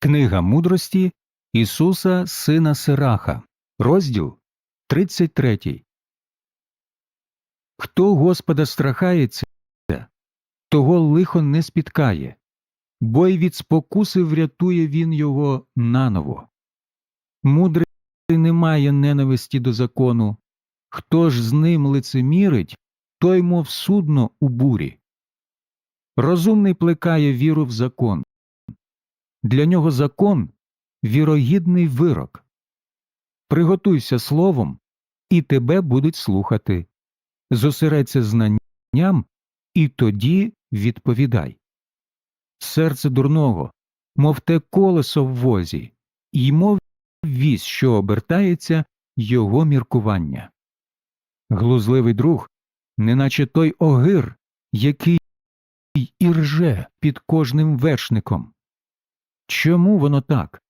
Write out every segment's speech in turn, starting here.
Книга мудрості Ісуса Сина Сираха, розділ 33. Хто Господа страхається, того лихо не спіткає, бо й від спокуси врятує він його наново. Мудрий не має ненависті до закону, хто ж з ним лицемірить, той мов судно у бурі. Розумний плекає віру в закон. Для нього закон вірогідний вирок. Приготуйся словом, і тебе будуть слухати. Зосередься знанням, і тоді відповідай. Серце дурного, мов те колесо в возі, і мов вісь, що обертається його міркування. Глузливий друг, неначе той огир, який і рже під кожним вершником. Чому воно так?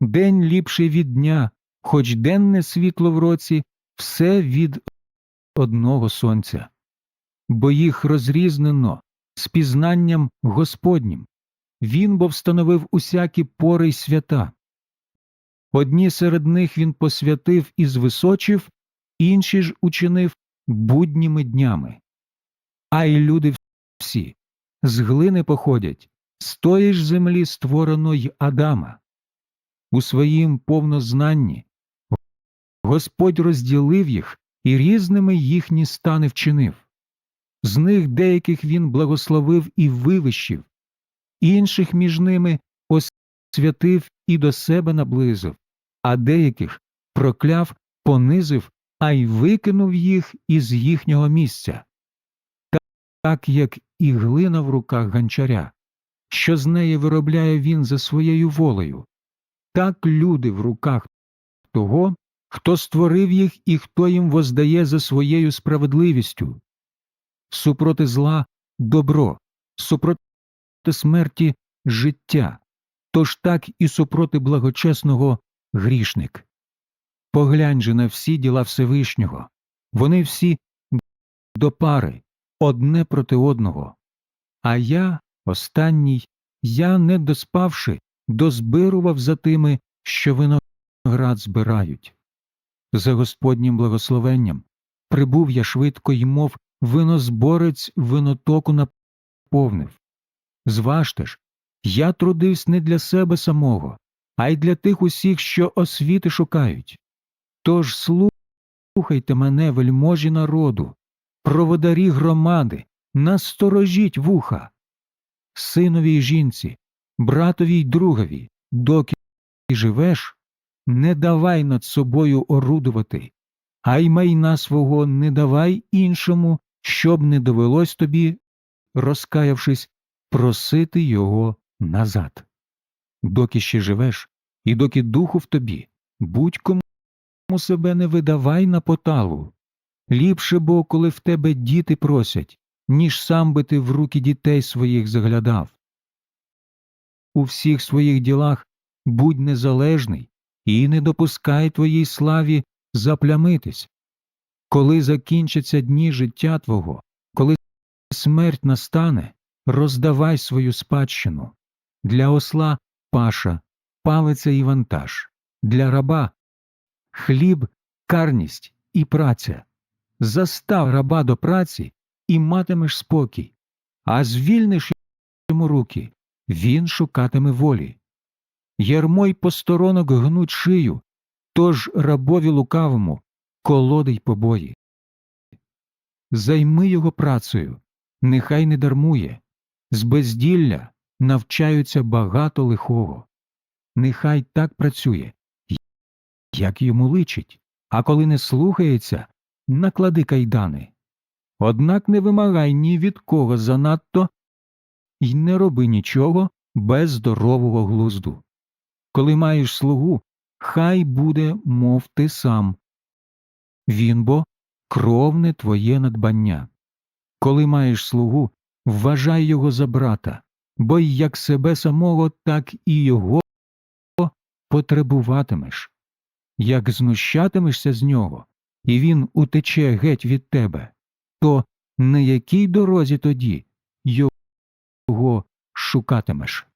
День ліпший від дня, хоч денне світло в році, все від одного сонця, бо їх розрізнено з пізнанням Господнім. Він бо встановив усякі пори й свята. Одні серед них він посвятив і звисочив, інші ж учинив будніми днями. А й люди всі з глини походять, з тої ж землі створено й Адама. У своїм повнознанні Господь розділив їх і різними їхні стани вчинив. З них деяких він благословив і вивищив, інших між ними освятив і до себе наблизив, а деяких прокляв, понизив, а й викинув їх із їхнього місця. Так як і глина в руках ганчаря, що з неї виробляє він за своєю волею, так люди в руках того, хто створив їх і хто їм воздає за своєю справедливістю. Супроти зла добро, супроти смерті життя, тож так і супроти благочесного грішник. Поглянь же на всі діла Всевишнього, вони всі до пари, одне проти одного. А я, останній, я, не доспавши, дозбирував за тими, що виноград збирають. За Господнім благословенням прибув я швидко й мов винозборець винотоку наповнив. Зважте ж, я трудився не для себе самого, а й для тих усіх, що освіти шукають. Тож слухайте мене, вельможі народу, проводарі громади, насторожіть вуха, синові й жінці, братові й другові, доки живеш, не давай над собою орудувати, а й майна свого не давай іншому, щоб не довелось тобі, розкаявшись, просити його назад. Доки ще живеш, і доки духу в тобі, будь-кому себе не видавай на поталу. Ліпше бо, коли в тебе діти просять, ніж сам би ти в руки дітей своїх заглядав. У всіх своїх ділах будь незалежний і не допускай твоїй славі заплямитись. Коли закінчаться дні життя твого, коли смерть настане, роздавай свою спадщину. Для осла паша, палиця і вантаж, для раба хліб, карність і праця. Застав раба до праці і матимеш спокій, а звільниш йому руки, він шукатиме волі. Ярмо й посторонок гнуть шию, тож рабові лукавому колоди й побої. Займи його працею, нехай не дармує, з безділля навчаються багато лихого. Нехай так працює, як йому личить, а коли не слухається, наклади кайдани. Однак не вимагай ні від кого занадто й не роби нічого без здорового глузду. Коли маєш слугу, хай буде, мов ти сам. Він бо кровне твоє надбання. Коли маєш слугу, вважай його за брата, бо й як себе самого, так і його потребуватимеш. Як знущатимешся з нього, і він утече геть від тебе, то на якій дорозі тоді його шукатимеш?